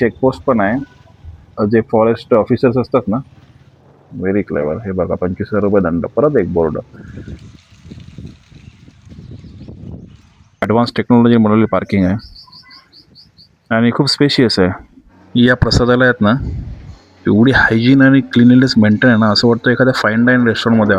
Checkpost पण आहे. जे फॉरेस्ट ऑफिसर्स असतात ना व्हेरी क्लेवर हे बघा पंचवीस हजार रुपये दंड. परत एक बोर्ड ॲडव्हान्स टेक्नॉलॉजी बनवलेली पार्किंग आहे. आणि खूप स्पेशियस आहे. या प्रसादाला आहेत ना एवढी हायजीन आणि क्लिनिनेस मेंटेन आहे ना असं वाटतं एखाद्या फाईन डाईन रेस्टॉरंटमध्ये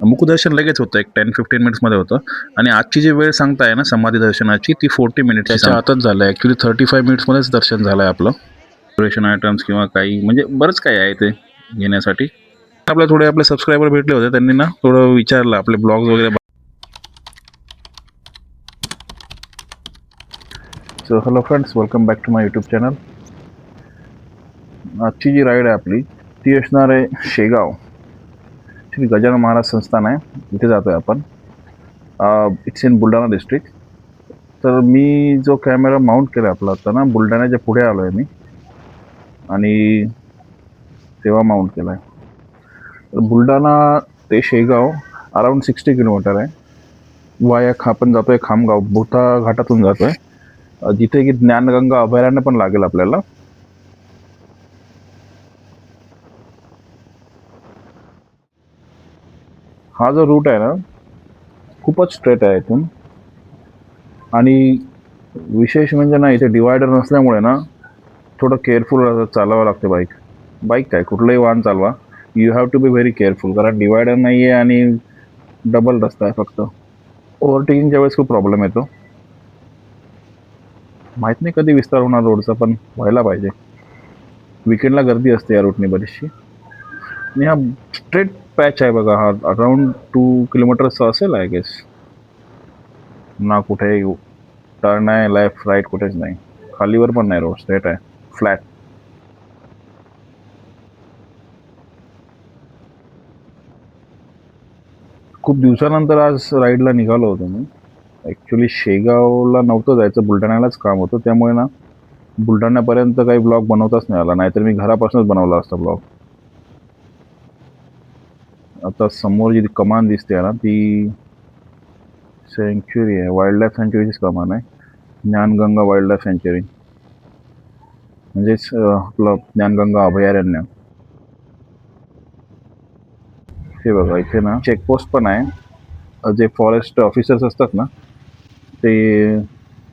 मुखदर्शन लगेच होतं एक टेन फिफ्टीन मिनिट्समध्ये होतं. आणि आजची जी वेळ सांगताय ना समाधी दर्शनाची ती फोर्टी मिनिट्स त्याच्या आतच झालं आहे ॲक्च्युली थर्टी फाय मिनिट्समध्येच दर्शन झालं आहे आपलं. डेकोरेशन आयटम्स किंवा काही म्हणजे बरंच काही आहे ते घेण्यासाठी. आपल्या थोडे आपले सबस्क्रायबर भेटले होते त्यांनी ना थोडं विचारलं आपले ब्लॉग्स वगैरे so hello friends welcome back to my YouTube channel आजची जी राईड आहे आपली ती असणार आहे शेगाव. श्री गजानन महाराज संस्थान आहे. इथे जातो आहे आपण इट्स इन बुलढाणा डिस्ट्रिक्ट तर मी जो कॅमेरा माउंट केला आपला आता ना बुलढाण्याच्या पुढे आलो आहे मी. आणि तेव्हा माउंट केला आहे तर बुलढाणा ते शेगाव अराऊंड सिक्स्टी किलोमीटर आहे. वाया खा आपण जातो आहे खामगाव. भूता घाटातून जातो आहे जिथे की ज्ञानगंगा अभयारण्य पण लागेल आपल्याला. हा जो रूट आहे ना खूपच स्ट्रेट आहे इथून. आणि विशेष म्हणजे ना इथे डिवायडर नसल्यामुळे ना थोडं केअरफुल चालवावं लागते बाईक बाईक काय? कुठलंही वाहन चालवा. You have to be very careful कारण डिवायडर नाही आहे आणि डबल रस्ता आहे फक्त. ओव्हरटेकिंगच्या वेळेस खूप प्रॉब्लेम येतो. माहीत नाही कधी विस्तार होणार रोडचा पण व्हायला पाहिजे. विकेंडला गर्दी असते या रूटने बरीचशी. आणि हा स्ट्रेट पॅच आहे बघा हा अराऊंड टू किलोमीटरचा असेल आय गेस ना कुठे टर्न आहे लेफ्ट राईट कुठेच नाही. खालीवर पण नाही रोड स्ट्रेट आहे. फ्लॅट खूप दिवसानंतर आज राईडला निघालो होतो मी. ॲक्च्युली शेगावला नव्हतं जायचं बुलढाण्यालाच काम होतं. त्यामुळे ना बुलढाण्यापर्यंत काही ब्लॉग बनवताच नाही आला. नाहीतर मी घरापासूनच बनवला असता ब्लॉग आता समोर जी कमान दिसते ना ती सँच्युरी आहे. वाईल्ड लाईफ सँच्युरीचीच कमान आहे. ज्ञानगंगा वाईल्ड लाईफ सँच्युरी म्हणजेच आपलं ज्ञानगंगा अभयारण्य. हे बघा इथे ना चेकपोस्ट पण आहे. जे फॉरेस्ट ऑफिसर्स असतात ना ते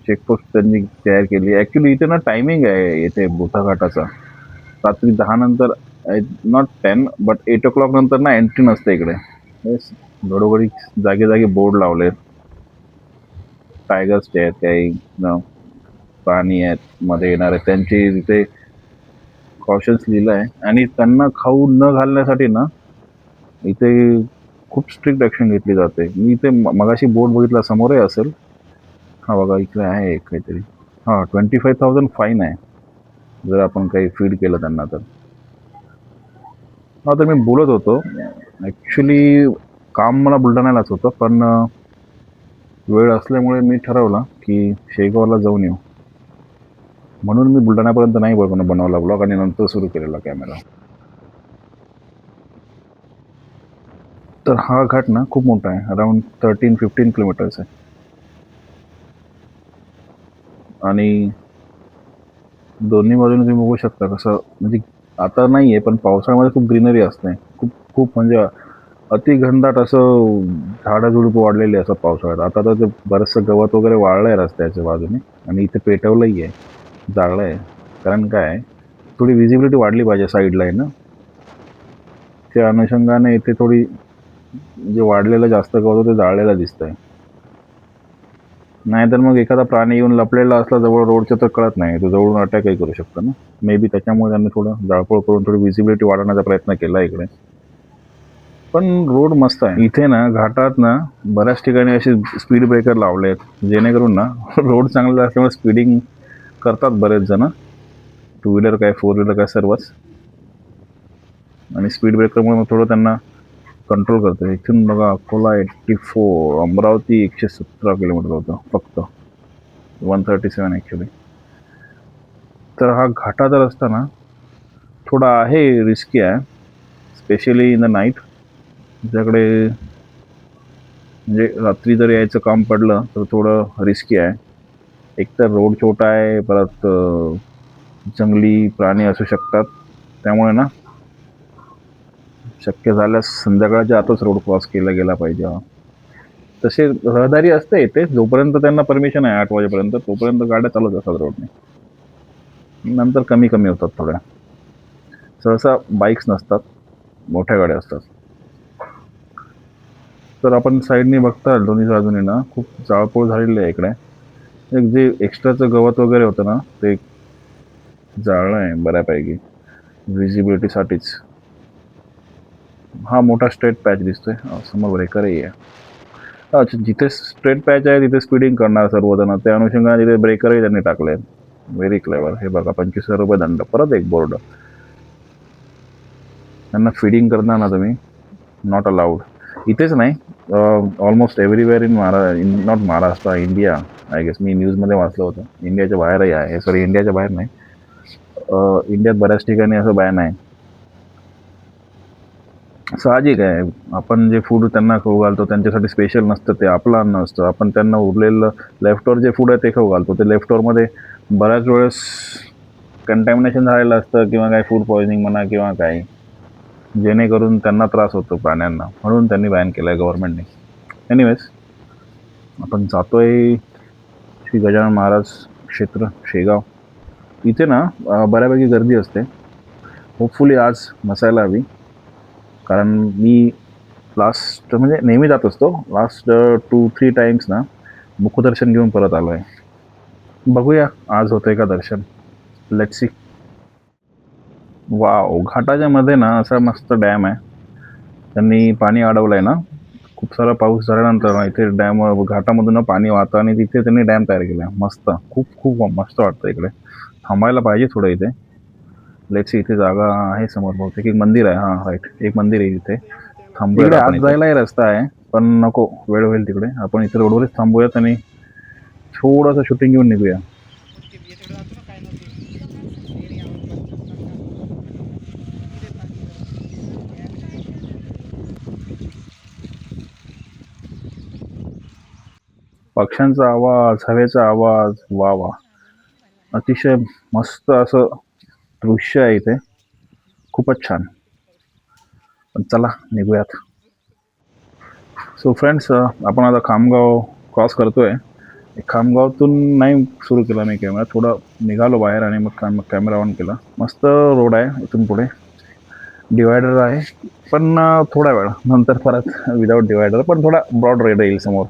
चेकपोस्ट त्यांनी तयार केली ॲक्च्युली इथे ना टायमिंग आहे इथे बोथाघाटाचा रात्री दहा नंतर not ten but eight o'clock नंतर ना एंट्री नसते इकडे. घडोघडी जागे जागे बोर्ड लावले टायगर्स जे आहेत काही प्राणी आहेत मध्ये येणारे त्यांची तिथे कॉशन्स लिहिलं आहे. आणि त्यांना खाऊ न घालण्यासाठी ना इथे खूप स्ट्रिक्ट ॲक्शन घेतली जाते. मी इथे मगाशी बोर्ड बघितला समोरही असेल. हा बघा इकडे आहे एक काहीतरी. हां ट्वेंटी फाईव्ह थाउजंड फाईन आहे. जर आपण काही फीड केलं त्यांना तर. हा तर मी बोलत होतो. ॲक्च्युली काम मला बुलढाण्यालाच होतं पण वेळ असल्यामुळे मी ठरवला की शेगावला जाऊन येऊ. म्हणून मी बुलढाण्यापर्यंत नाही बघून बनवला ब्लॉग आणि नंतर सुरू केलेला कॅमेरा. तर हा घाट ना खूप मोठा आहे अराऊंड थर्टीन फिफ्टीन किलोमीटर्स आहे. आणि दोन्ही बाजूने तुम्ही बघू शकता कसं म्हणजे आता नाही आहे पण पावसाळ्यामध्ये खूप ग्रीनरी असते. खूप खूप म्हणजे अति घनदाट असं झाडंझुडप वाढलेली असतात पावसाळ्यात. आता तर ते बरंचसं गवत वगैरे वाळलं आहे रस्त्याच्या बाजूने आणि इथे पेटवलंही आहे जाळलं आहे कारण काय? थोडी विजिबिलिटी वाढली पाहिजे साईडला आहे ना. त्या अनुषंगाने इथे थोडी जे वाढलेलं जास्त गवत होतं ते जाळलेलं दिसतंय. नाहीतर मग एखादा प्राणी येऊन लपलेला असला जवळ रोडच्या तर कळत नाही. तो जवळून अटॅकही करू शकतो ना? मे बी त्याच्यामुळे त्यांनी थोडं जाळपोळ करून थोडी विजिबिलिटी वाढवण्याचा प्रयत्न केला इकडे. पण रोड मस्त आहे. इथे ना घाटात ना बऱ्याच ठिकाणी असे स्पीड ब्रेकर लावले आहेत. जेणेकरून ना रोड चांगला असल्यामुळे स्पीडिंग करतात बरेच जण. टू व्हीलर काय फोर व्हीलर काय सर्वच. आणि स्पीड ब्रेकरमुळे मग थोडं त्यांना कंट्रोल करतो इथून बघा अकोला एट्टी फोर अमरावती एकशे सतरा किलोमीटर होतं फक्त. वन थर्टी सेवन ॲक्च्युली तर हा घाटाचा रस्ता ना थोडा आहे रिस्की आहे स्पेशली इन द नाईट तुमच्याकडे म्हणजे रात्री जर यायचं काम पडलं तर थोडं रिस्की आहे. एकतर रोड छोटा आहे परत जंगली प्राणी असू शकतात. त्यामुळे ना शक्य झाल्यास संध्याकाळच्या आतच रोड क्रॉस केला गेला पाहिजे हा. तसे रहदारी असते इथे जोपर्यंत त्यांना परमिशन आहे आठ वाजेपर्यंत तोपर्यंत गाड्या चालत असतात रोडने नंतर कमी कमी होतात थोड्या. सहसा बाईक्स नसतात मोठ्या गाड्या असतात. तर आपण साईडने बघता दोन्ही बाजूने ना खूप जाळपोळ झालेली आहे इकडे. एक जे एक्स्ट्राचं गवत वगैरे होतं ना ते जाळलं आहे बऱ्यापैकी. व्हिजिबिलिटीसाठीच हा मोठा स्ट्रेट पॅच दिसतोय. समोर ब्रेकरही आहे. अच्छा जिथे स्ट्रेट पॅच आहे तिथे स्पीडिंग करणार सर्वजण. त्या अनुषंगाने तिथे ब्रेकरही त्यांनी टाकले व्हेरी क्लेवर हे बघा पंचवीस हजार रुपये दंड. परत एक बोर्ड त्यांना फिडिंग करणार ना तुम्ही? नॉट अलाउड इथेच नाही. ऑलमोस्ट एव्हरीवेअर इन महारा in not Maharashtra India I guess मी न्यूजमध्ये वाचलं होतं. इंडियाच्या बाहेरही आहे. सॉरी इंडियाच्या बाहेर नाही. इंडियात बऱ्याच ठिकाणी असं बॅन आहे. साहजिक आहे. आपण जे फूड त्यांना खाऊ घालतो त्यांच्यासाठी स्पेशल नसतं ते आपलं अन्न असतं. आपण त्यांना उरलेलं लेफ्टवर जे फूड आहे ते खाऊ घालतो. ते लेफ्टवरमध्ये बऱ्याच वेळेस कंटॅमिनेशन झालेलं असतं किंवा काही फूड पॉयझनिंग म्हणा किंवा काही. जेणेकरून त्यांना त्रास होतो प्राण्यांना. म्हणून त्यांनी बॅन केलं आहे गव्हर्मेंटने एनिवेज आपण जातो आहे श्री गजानन महाराज क्षेत्र शेगाव. इथे ना बऱ्यापैकी गर्दी असते. होपफुली आज नसायला हवी. कारण मी लास्ट म्हणजे नेहमी जात असतो. लास्ट टू थ्री टाइम्स ना मुखदर्शन घेऊन परत आलो आहे बघूया आज होतंय का दर्शन? लेट सी वाव घाटाच्या मध्ये ना असा मस्त डॅम आहे. त्यांनी पाणी अडवलं आहे ना. खूप सारा पाऊस झाल्यानंतर ना इथे डॅम घाटामधून पाणी वाहतं आणि तिथे त्यांनी डॅम तयार केला आहे मस्त. खूप खूप मस्त वाटतं इकडे. थांबायला पाहिजे थोडं इथे. लेट्स इथे जागा आहे समोर बहुतेक. एक मंदिर आहे हां राईट एक मंदिर आहे इथे. थांबूया आत जायलाही रस्ता आहे पण नको वेळ होईल तिकडे. आपण इथे रोडवरच थांबूयात आणि थोडंसं शूटिंग घेऊन निघूया. पक्ष्यांचा आवाज हवेचा आवाज वा वा. अतिशय मस्त असं दृश्य आहे इथे. खूपच छान. पण चला निघूयात. सो फ्रेंड्स आपण आता खामगाव क्रॉस करतोय. खामगावतून नाही सुरू केला मी कॅमेरा थोडं निघालो बाहेर आणि मग कॅम कॅमेरा ऑन केला. मस्त रोड आहे इथून पुढे. डिवायडर आहे पण थोडा वेळ. नंतर परत विदाऊट डिवायडर पण थोडा ब्रॉड रेड येईल समोर.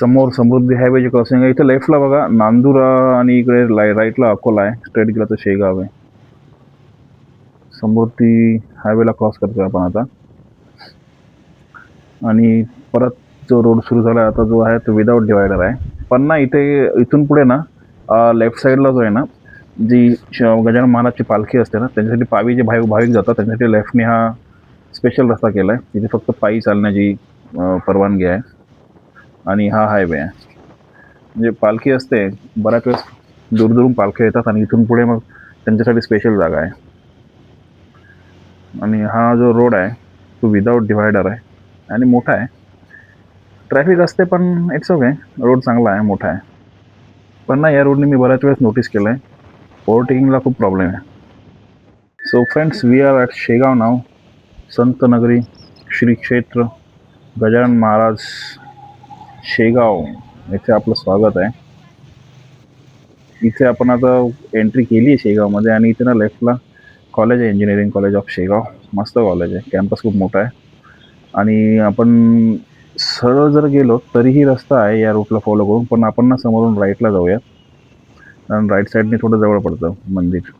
समोर समृद्धी हायवेची क्रॉसिंग आहे. इथे लेफ्टला बघा नांदुरा आणि इकडे लाई राईटला अकोला आहे. स्ट्रेट गेला तर शेगाव आहे. समृद्धी हायवेला क्रॉस करतोय आपण आता. आणि परत जो रोड सुरू झाला आता जो आहे तो विदाऊट डिवायडर आहे. पण ना इथे इथून पुढे ना लेफ्ट साईडला जो आहे ना जी श- गजानन महाराजची पालखी असते ना त्यांच्यासाठी पावी जे भाविक भाविक जातात त्यांच्यासाठी लेफ्टने हा स्पेशल रस्ता केला आहे तिथे फक्त पायी चालण्याची परवानगी आहे. आणि हा हायवे आहे. म्हणजे पालखी असते बऱ्याच वेळेस दूरदूरून पालख्या येतात आणि इथून पुढे मग त्यांच्यासाठी स्पेशल जागा आहे. आणि हा जो रोड आहे तो विदाऊट डिवायडर आहे आणि मोठा आहे. ट्रॅफिक असते पण इट्स ओके रोड चांगला आहे मोठा आहे. पण ना या रोडने मी बऱ्याच वेळेस नोटीस केलं आहे ओव्हरटेकिंगला खूप प्रॉब्लेम आहे. So friends we are at Shegaon नाव संत नगरी श्री क्षेत्र गजानन महाराज शेगाव येथे आपलं स्वागत आहे. इथे आपण आता एंट्री केली आहे शेगावमध्ये आणि इथे ना लेफ्टला कॉलेज आहे इंजिनिअरिंग कॉलेज ऑफ शेगाव. मस्त कॉलेज आहे. कॅम्पस खूप मोठा आहे. आणि आपण सरळ जर गेलो तरीही रस्ता आहे या रूटला फॉलो करून. पण आपण ना समोरून राईटला जाऊया कारण राईट साईडने थोडं जवळ पडतं मंदिर.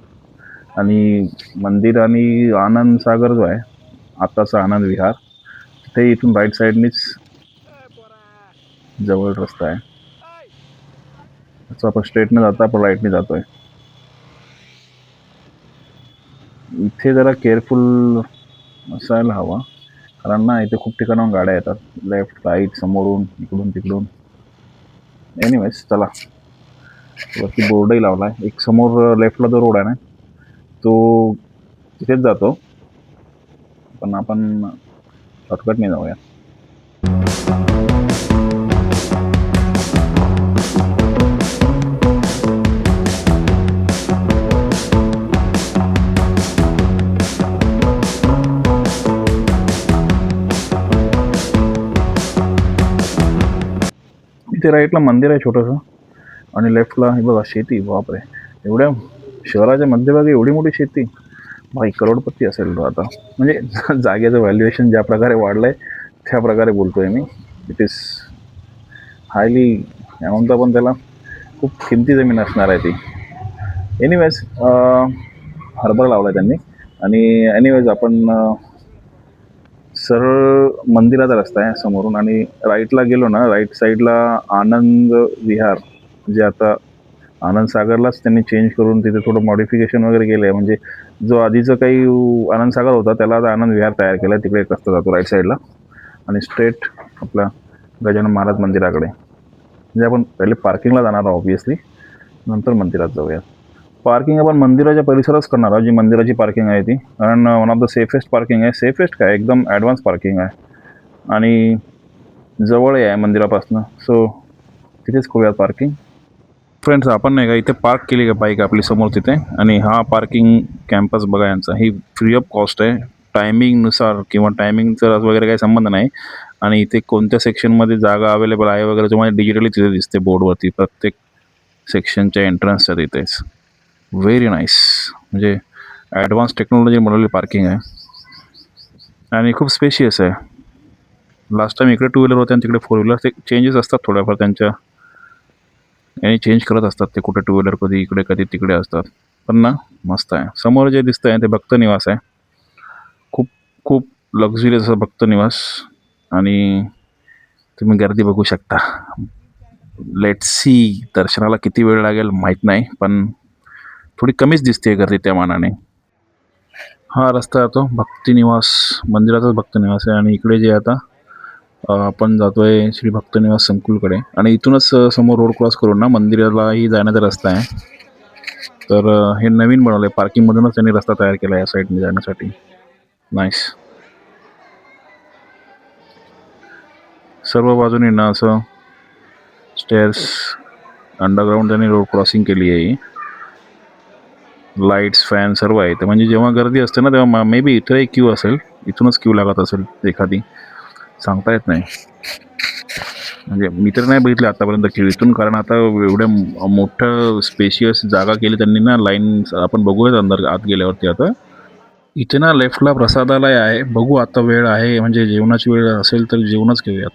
आणि मंदिर आणि आनंद सागर जो आहे आत्ताचा आनंद विहार ते इथून राईट साईडनीच जवळ रस्ता आहे. असं आपण स्ट्रेटने जातो आपण राईटने जातोय. इथे जरा केअरफुल असायला हवा. कारण ना इथे खूप ठिकाणाहून गाड्या येतात. लेफ्ट राईट समोरून इकडून तिकडून. एनिवेज चला. वरती बोर्डही लावला आहे एक समोर लेफ्टला जो रोड आहे ना तो तिथेच जातो. पण आपण शॉर्टकटने जाऊया. इथे राईटला मंदिर आहे छोटंसं. आणि लेफ्टला हे बघा शेती बापरे. एवढ्या शहराच्या मध्यभागी एवढी मोठी शेती. भाई करोडपती असेल तो आता. म्हणजे जागेचं व्हॅल्युएशन ज्या प्रकारे वाढलं आहे त्या प्रकारे बोलतोय मी. इट इज हायली काय म्हणतो आपण त्याला खूप किमती जमीन असणार आहे ती. एनिवेज हरभरा लावला आहे त्यांनी. आणि एनिवेज आपण सरळ मंदिराचा रस्ता आहे समोरून आणि राईटला गेलो ना राईट साईडला आनंद विहार जे आता आनंद सागरलाच त्यांनी चेंज करून तिथे थोडं मॉडिफिकेशन वगैरे केलं आहे म्हणजे जो आधीचं काही आनंद सागर होता त्याला आता आनंद विहार तयार केला आहे तिकडे एक रस्ता जातो राईट साईडला आणि स्ट्रेट आपला गजानन महाराज मंदिराकडे. म्हणजे आपण पहिले पार्किंगला जाणार आहोत ऑब्वियसली नंतर मंदिरात जाऊया पार्किंग आपण मंदिराच्या परिसरात करणार आहोत जी मंदिराची पार्किंग आहे ती. कारण one of the safest parking आहे. सेफेस्ट काय? एकदम ॲडव्हान्स पार्किंग आहे. आणि जवळ आहे मंदिरापासनं. सो तिथेच करूयात पार्किंग फ्रेंड्स आपण नाही का इथे पार्क केली का बाईक आपली समोर तिथे? आणि हा पार्किंग कॅम्पस बघा यांचा. ही फ्री ऑफ कॉस्ट आहे. टायमिंगनुसार किंवा टायमिंगचा वगैरे काही संबंध नाही. आणि इथे कोणत्या सेक्शनमध्ये जागा अवेलेबल आहे वगैरे तुम्हाला डिजिटली तिथे दिसते बोर्डवरती प्रत्येक सेक्शनच्या एंट्रन्सच्या तिथेच. व्हेरी नाईस म्हणजे ॲडव्हान्स टेक्नॉलॉजी बनवलेली पार्किंग आहे. आणि खूप स्पेशियस आहे. लास्ट टाइम इकडे टू व्हीलर होते आणि तिकडे फोर व्हीलर ते चेंजेस असतात थोड्याफार त्यांच्या. आणि चेंज करत असतात ते. कुठे टू व्हीलर कधी इकडे कधी तिकडे असतात. पण ना मस्त आहे. समोर जे दिसतंय ते भक्त निवास आहे. खूप खूप लक्झरियस असं भक्त निवास. आणि तुम्ही गर्दी बघू शकता. लेट सी दर्शनाला किती वेळ लागेल माहीत नाही पण थोडी कमीच दिसते गर्दी त्या मानाने. हा रस्ता जातो भक्तिनिवास मंदिराचाच भक्तनिवास आहे आणि इकडे जे आता आपण आपण जातोय श्री भक्तनिवास संकुलकडे. आणि इथूनच समोर रोड क्रॉस करून ना मंदिरालाही जाण्याचा रस्ता आहे. तर हे नवीन बनवलं आहे पार्किंगमधूनच त्यांनी रस्ता तयार केला आहे या साईडने जाण्यासाठी. नाईस सर्व बाजूनी ना असं स्टेअर्स अंडरग्राऊंड त्यांनी रोड क्रॉसिंग केली आहे. ही लाईट्स फॅन सर्व आहे. तर म्हणजे जेव्हा गर्दी असते ना तेव्हा मे बी इथं एक क्यू असेल इथूनच क्यू लागत असेल एखादी. सांगता येत नाही. म्हणजे मी तर नाही बघितलं आतापर्यंत क्यू इथून कारण आता एवढ्या मोठं स्पेशियस जागा केली त्यांनी ना लाईन आपण बघूयात अंदर आत गेल्यावरती आता. इथे ना लेफ्टला प्रसादालय आहे. बघू आता वेळ आहे म्हणजे जेवणाची वेळ असेल तर जेवणच घेऊयात.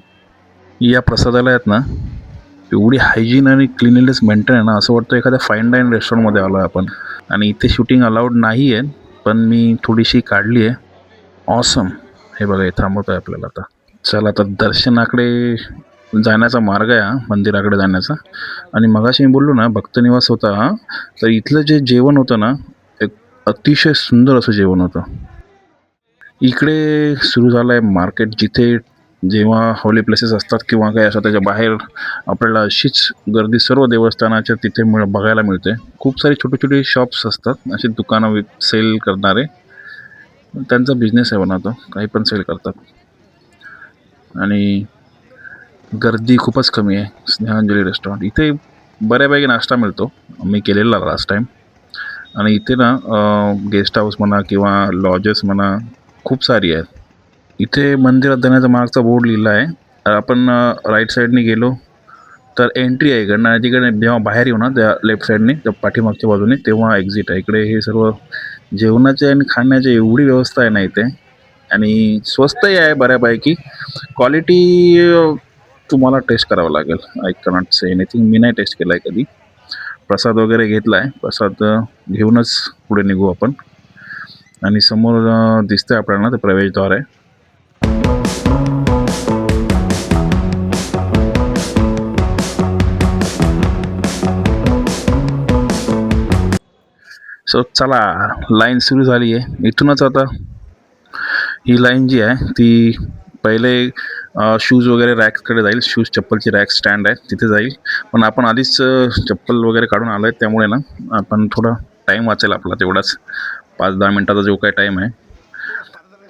या प्रसादालयात ना एवढी हायजीन आणि क्लिनिनेस मेंटेन आहे ना असं वाटतं एखाद्या फाईन डाईन रेस्टॉरंटमध्ये आलो आहे आपण. आणि इथे शूटिंग अलाउड नाही आहे पण मी थोडीशी काढली आहे. ऑसम हे बघा हे थांबवतो आहे आपल्याला आता. चला आता दर्शनाकडे जाण्याचा मार्ग आहे हा मंदिराकडे जाण्याचा. आणि मगाशी मी बोललो ना भक्तनिवास होता हा तर इथलं जे जेवण होतं ना एक अतिशय सुंदर असं जेवण होतं. इकडे सुरू झालं आहे मार्केट जिथे जेव्हा हॉली प्लेसेस असतात किंवा काही असं त्याच्या बाहेर आपल्याला अशीच गर्दी सर्व देवस्थानाच्या तिथे मिळ बघायला मिळते. खूप सारे छोटे छोटे शॉप्स असतात असे दुकानं वि सेल करणारे. त्यांचा बिझनेस आहे बनवतो काही पण सेल करतात. आणि गर्दी खूपच कमी आहे स्नेहांजली रेस्टॉरंट इथे बऱ्यापैकी नाश्ता मिळतो. मी केलेला लास्ट टाईम आणि इथे ना गेस्ट हाऊस म्हणा किंवा लॉजेस म्हणा खूप सारी आहेत. इथे मंदिरात जाण्याचा मार्गचा बोर्ड लिहिला आहे. आपण राईट साईडने गेलो तर एंट्री आहे इकडनं. आणि तिकडे जेव्हा बाहेर येऊ ना त्या लेफ्ट साईडने त्या पाठीमागच्या बाजूने तेव्हा एक्झिट आहे. इकडे हे सर्व जेवणाचे आणि खाण्याची एवढी व्यवस्था आहे ना इथे. आणि स्वस्तही आहे बऱ्यापैकी. क्वालिटी तुम्हाला टेस्ट करावं लागेल. आय कनॉट से एनिथिंग मी नाही टेस्ट केला आहे कधी. प्रसाद वगैरे घेतला आहे प्रसाद घेऊनच पुढे निघू आपण. आणि समोर दिसतं आहे आपल्याला ते प्रवेशद्वार आहे. सो चला लाईन सुरू झाली आहे. इथूनच आता ही लाईन जी आहे ती पहिले शूज वगैरे रॅक्सकडे जाईल. शूज चप्पलची रॅक स्टँड आहे तिथे जाईल. पण आपण आधीच चप्पल वगैरे काढून आलो आहे त्यामुळे ना आपण थोडा टाईम वाचेल आपला तेवढाच. पाच दहा मिनटाचा जो काही टाईम आहे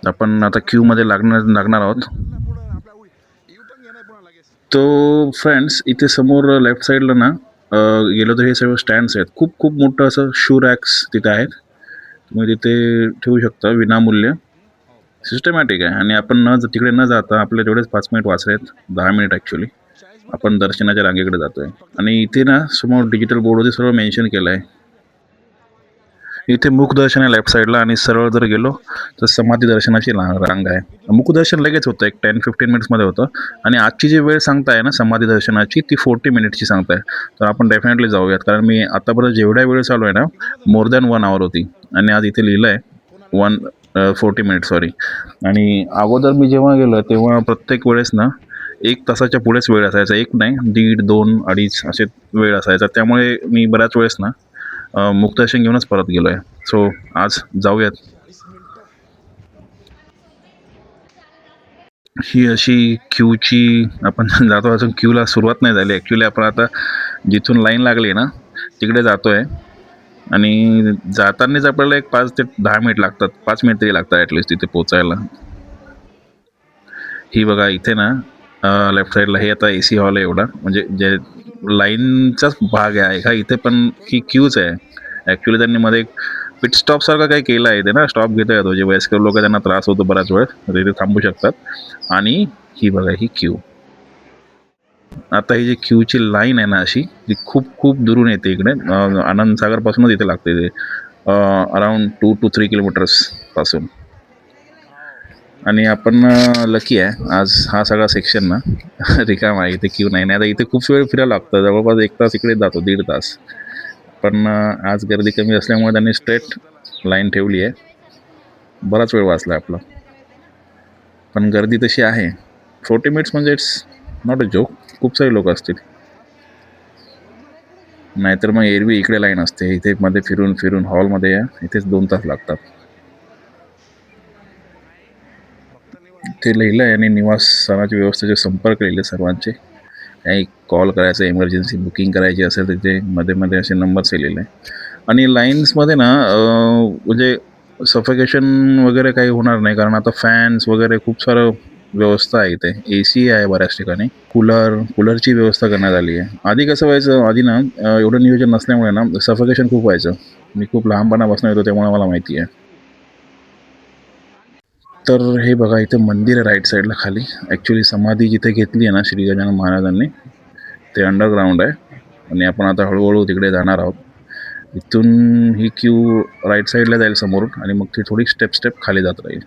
आपण आता क्यूमध्ये लागणार लागणार आहोत. तो फ्रेंड्स इथे समोर लेफ्ट साईडला ना गेलो तर हे सगळं स्टँड्स आहेत. खूप खूप मोठं असं शू रॅक्स तिथे आहेत. तुम्ही तिथे ठेवू शकता विनामूल्य. सिस्टमॅटिक आहे. आणि आपण न तिकडे न जाता आपले तेवढेच पाच मिनिट वाचले आहेत. दहा मिनिट ॲक्च्युली आपण दर्शनाच्या रांगेकडे जातो आहे आणि इथे ना समोर डिजिटल बोर्डवरती सर्व मेन्शन केलं आहे इथे मुखदर्शन आहे लेफ्ट साईडला आणि सरळ जर गेलो तर समाधी दर्शनाची ला- रांग आहे. मुखदर्शन लगेच होतं एक टेन फिफ्टीन मिनिट्समध्ये होतं. आणि आजची जी वेळ सांगताय ना समाधी दर्शनाची ती फोर्टी मिनिटची सांगताय. तर आपण डेफिनेटली जाऊयात. कारण मी आतापर्यंत जेवढ्या वेळ चालू आहे ना मोर दॅन वन आवर होती. आणि आज इथे लिहिलं आहे वन फोर्टी मिनिट सॉरी आणि अगोदर मी जेव्हा गेलो तेव्हा प्रत्येक वेळेस ना एक तासाच्या पुढेच वेळ असायचा. एक नाही दीड दोन अडीच असे वेळ असायचा. त्यामुळे मी बऱ्याच वेळेस ना अ, घेऊनच परत गेलो आहे सो आज जाऊयात. ही अशी क्यूची आपण जातो अजून क्यूला सुरुवात नाही झाली. ॲक्च्युली आपण आता जिथून लाईन लागली ना तिकडे जातो आहे आणि जातानाच आपल्याला एक पाच ते दहा मिनिट लागतात. पाच मिनिट तरी लागतात ॲटलिस्ट तिथे पोचायला ही बघा इथे ना लेफ्ट साईडला हे आता ए सी हॉल आहे एवढा. म्हणजे जे लाईनचाच भाग आहे. हा इथे पण ही क्यूच आहे. ॲक्च्युली त्यांनी मध्ये एक पिट स्टॉपसारखं काही केलं आहे ते ना स्टॉप घेता येतो जे वयस्कर लोक त्यांना त्रास होतो बराच वेळ तर थांबू शकतात. आणि ही बघा ही क्यू आता ही जी क्यूची लाईन आहे ना अशी ती खूप खूप दुरून येते इकडे. आनंद सागरपासूनच इथे लागते ते. अराउंड टू टू थ्री किलोमीटर्सपासून आणि आपण लकी आहे. आज हा सगळा सेक्शन ना रिकाम आहे. इथे क्यू नाही. नाही आता इथे खूप वेळ फिरायला लागतं. जवळपास एक तास इकडे जातो दीड तास. पण आज गर्दी कमी असल्यामुळे त्यांनी स्ट्रेट लाईन ठेवली आहे. बराच वेळ वाचला आपला. पण गर्दी तशी आहे. फोर्टी मिनिट्स म्हणजे इट्स नॉट अ जोक खूप सारे लोक असतील. नाहीतर मग एरवी इकडे लाईन असते. इथे मध्ये फिरून फिरून हॉलमध्ये या. इथेच दोन तास लागतात. ते लिहिलं आहे आणि निवासस्थानाच्या व्यवस्थेचे संपर्क लिहिले सर्वांचे. काही कॉल करायचं इमर्जन्सी बुकिंग करायची असेल तर ते मध्ये मध्ये असे नंबर्स दिलेले आहे आणि लाईन्समध्ये ना म्हणजे सफिकेशन वगैरे काही होणार नाही कारण आता फॅन्स वगैरे खूप सारं व्यवस्था आहे इथे. ए सी आहे बऱ्याच ठिकाणी. कूलर कूलरची व्यवस्था करण्यात आली आहे. आधी कसं व्हायचं आधी ना एवढं नियोजन नसल्यामुळे ना सफिकेशन खूप व्हायचं. मी खूप लहानपणापासून येतो त्यामुळे मला माहिती आहे. तर हे बघा इथे मंदिर आहे राईट साईडला खाली. ॲक्च्युली समाधी जिथे घेतली आहे ना श्री गजानन महाराजांनी ते अंडरग्राऊंड आहे. आणि आपण आता हळूहळू तिकडे जाणार आहोत. इथून ही क्यू राईट साईडला जाईल समोरून आणि मग ती थोडी स्टेप स्टेप खाली जात राहील.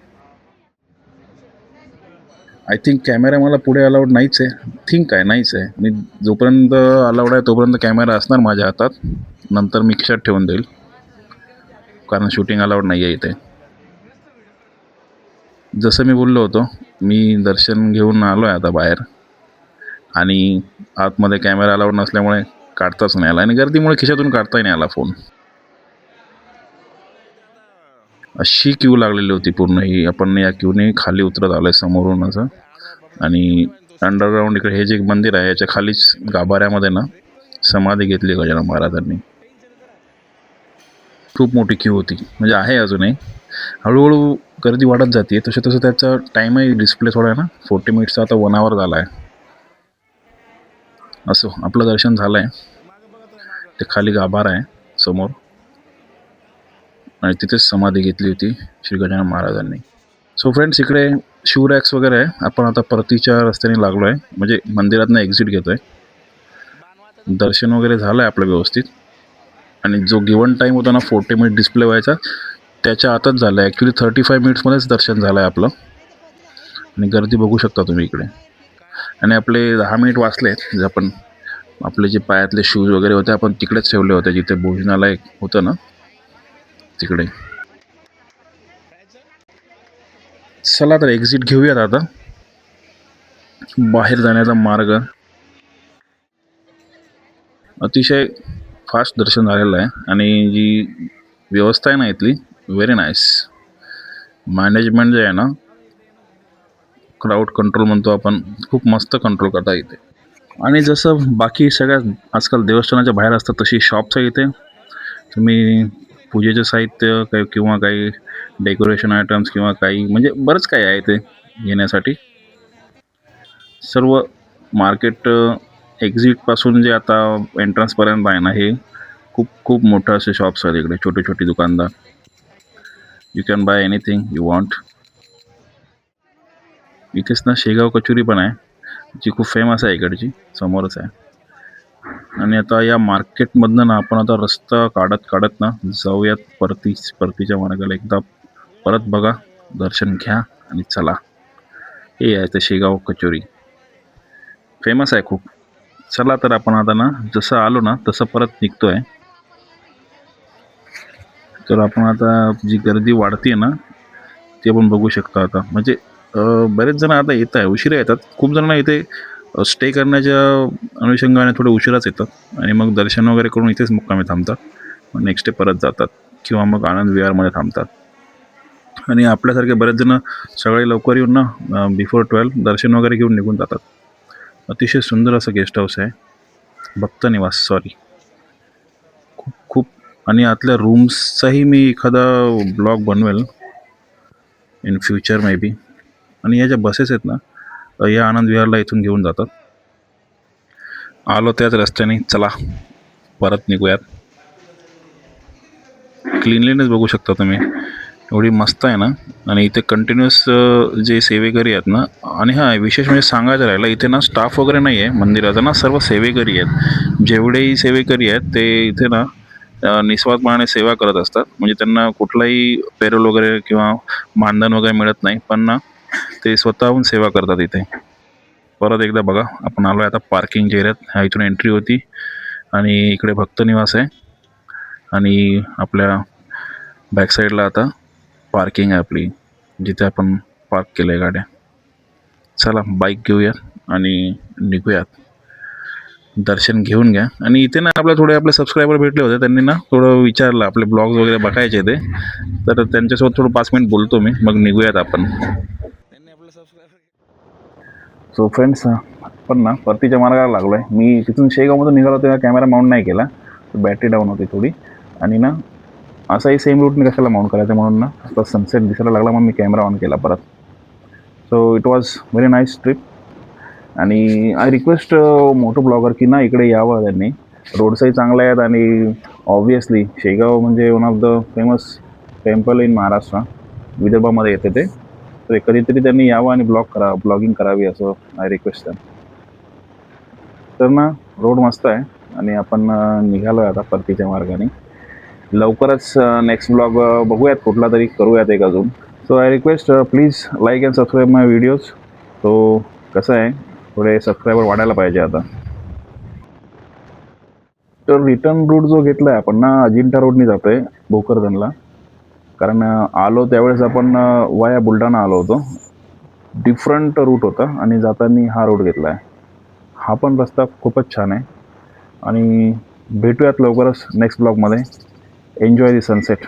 आय थिंक कॅमेरा मला पुढे अलाउड नाहीच आहे. थिंक आहे नाहीच आहे. मी जोपर्यंत अलाउड आहे तोपर्यंत कॅमेरा असणार माझ्या हातात. नंतर मी खिशात ठेवून देईल. कारण शूटिंग अलाउड नाही आहे इथे. जसं मी बोललो होतो मी दर्शन घेऊन आलो आहे आता बाहेर. आणि आतमध्ये कॅमेरा अलाउड नसल्यामुळे काढताच नाही आला. आणि गर्दीमुळे खिशातून काढताही नाही आला फोन अशी क्यू लागलेली होती पूर्ण. ही आपण या क्यूने खाली उतरत आलो आहे समोरून असं. आणि अंडरग्राऊंड इकडे हे जे मंदिर आहे याच्या खालीच गाभाऱ्यामध्ये ना समाधी घेतली गजानन महाराजांनी. खूप मोठी क्यू होती. म्हणजे आहे अजूनही. हळूहळू गर्दी वाढत जाते. तसं तसं त्याचा टाईमही डिस्प्ले थोडा आहे ना. फोर्टी मिनिट्सचा आता वन आवर झाला आहे असो आपलं दर्शन झालं आहे ते खाली गाभार आहे समोर. आणि तिथेच समाधी घेतली होती श्री गजानन महाराजांनी. सो फ्रेंड्स इकडे शिवरॅक्स वगैरे आहे. आपण आता परतीच्या रस्त्याने लागलो आहे म्हणजे मंदिरातनं एक्झिट घेतो आहे दर्शन वगैरे झालं आहे आपलं व्यवस्थित. आणि जो गिवन टाईम होता ना फोर्टी मिनिट डिस्प्ले व्हायचा त्याच्या आतच झालं आहे ॲक्च्युली थर्टी फाईव्ह मिनिट्समध्येच दर्शन झालं आहे आपलं. आणि गर्दी बघू शकता तुम्ही इकडे. आणि आपले दहा मिनिट वाचले जे आपण आपले जे पायातले शूज वगैरे होते आपण तिकडेच ठेवले होते जिथे भोजनालय होतं ना तिकडे. चला तर एक्झिट घेऊयात आता. बाहेर जाण्याचा मार्ग. अतिशय फास्ट दर्शन झालेलं आहे. आणि जी व्यवस्था आहे ना इथली व्हेरी नाईस मॅनेजमेंट जे आहे ना क्राऊड कंट्रोल म्हणतो आपण खूप मस्त कंट्रोल करता इथे आणि जसं बाकी सगळ्या आजकाल देवस्थानाच्या बाहेर असतात तशी शॉप्स आहे इथे. तुम्ही पूजेचं साहित्य काही किंवा काही डेकोरेशन आयटम्स किंवा काही म्हणजे बरंच काही आहे इथे घेण्यासाठी सर्व मार्केट एक्झिटपासून जे आता एंट्रन्सपर्यंत आहे ना हे खूप खूप मोठं असे शॉप्स आहेत इकडे छोटे छोटे दुकानदार. You can buy anything you want इथेच ना शेगाव कचोरी पण आहे जी खूप फेमस आहे इकडची समोरच आहे. आणि आता या मार्केटमधनं ना आपण आता रस्ता काढत काढत ना जाऊयात परती परतीच्या मार्गाला एकदा. परत बघा दर्शन घ्या आणि चला. हे आहे ते शेगाव कचोरी. फेमस आहे खूप. चला तर आपण आता ना जसं आलो ना तसं परत निघतो आहे तर आपण आता जी गर्दी वाढते ना ते आपण बघू शकतो आता. म्हणजे बरेच जण आता येत आहे उशिरा येतात. खूप जणांना इथे स्टे करण्याच्या अनुषंगाने थोडे उशिराच येतात. आणि मग दर्शन वगैरे करून इथेच मुक्कामी थांबतात. मग नेक्स्ट डे परत जातात. किंवा मग आनंद विहारमध्ये थांबतात. आणि आपल्यासारखे बरेच जण सगळे लवकर येऊन ना बिफोर ट्वेल्व दर्शन वगैरे घेऊन निघून जातात. अतिशय सुंदर असं गेस्ट हाऊस आहे. भक्त निवास सॉरी आणि आतल्या रूम्सचाही मी एखादा ब्लॉग बनवेल. इन फ्युचर मे बी आणि या ज्या बसेस आहेत ना या आनंद विहारला इथून घेऊन जातात. आलो त्याच रस्त्याने चला. परत निघूयात. क्लिनलीनेस बघू शकता तुम्ही. एवढी मस्त आहे ना? आणि इथे कंटिन्युअस जे सेवेकरी आहेत ना आणि हां विशेष म्हणजे सांगायचं राहिलं इथे ना स्टाफ वगैरे नाही आहे मंदिराचा ना सर्व सेवेकरी आहेत. जेवढेही सेवेकरी आहेत ते इथे ना निस्वार्थपणाने सेवा करत असतात. म्हणजे त्यांना कुठलाही पेरोल वगैरे किंवा मानधन वगैरे मिळत नाही पण ना ते स्वतःहून सेवा करतात इथे. परत एकदा बघा आपण आलो आहे आता पार्किंग एरियात ह्या इथून एंट्री होती. आणि इकडे भक्त निवास आहे. आणि आपल्या बॅक साईडला आता पार्किंग आहे आपली जिथे आपण पार्क केलं आहे गाड्या. चला बाईक घेऊयात आणि निघूयात. दर्शन घेऊन घ्या. आणि इथे ना आपल्या थोडे आपले सबस्क्रायबर भेटले होते त्यांनी ना थोडं विचारलं आपले ब्लॉग्स वगैरे बघायचे ते. तर त्यांच्यासोबत थोडं पाच मिनिट बोलतो मी मग निघूयात आपण. सो फ्रेंड्स पण ना परतीच्या मार्गाला लागलो आहे मी तिथून शेगावमधून निघालो तेव्हा कॅमेरा माउंट नाही केला. बॅटरी डाऊन होती थोडी. आणि ना असाही सेम रूटने कशाला माउंट करायचं म्हणून ना आता सनसेट दिसायला लागला मग मी कॅमेरा ऑन केला परत. So it was very nice trip आणि आय रिक्वेस्ट uh, मोठं ब्लॉगर की ना इकडे यावं त्यांनी. रोड्सही चांगले आहेत आणि ऑब्वियसली शेगाव म्हणजे one of the famous temple in Maharashtra विदर्भामध्ये येते ते. तर कधीतरी त्यांनी यावं आणि ब्लॉग करा ब्लॉगिंग करावी असं आय रिक्वेस्ट them. तर ना रोड मस्त आहे आणि आपण uh, निघालो आहे आता परतीच्या मार्गाने. लवकरच uh, नेक्स्ट ब्लॉग बघूयात कुठला तरी करूयात एक अजून. So I request please like and subscribe my videos so कसं आहे? थोडे सबस्क्रायबर वाढायला पाहिजे आता. तर रिटर्न रूट जो घेतला आहे आपण ना अजिंठा रोडने जातो आहे भोकरदनला. कारण आलो त्यावेळेस आपण वाया बुलढाणा आलो होतो. डिफरंट रूट होता आणि जाताना हा रोड घेतला आहे हा पण रस्ता खूपच छान आहे. आणि भेटूयात लवकरच नेक्स्ट ब्लॉगमध्ये एन्जॉय दी सनसेट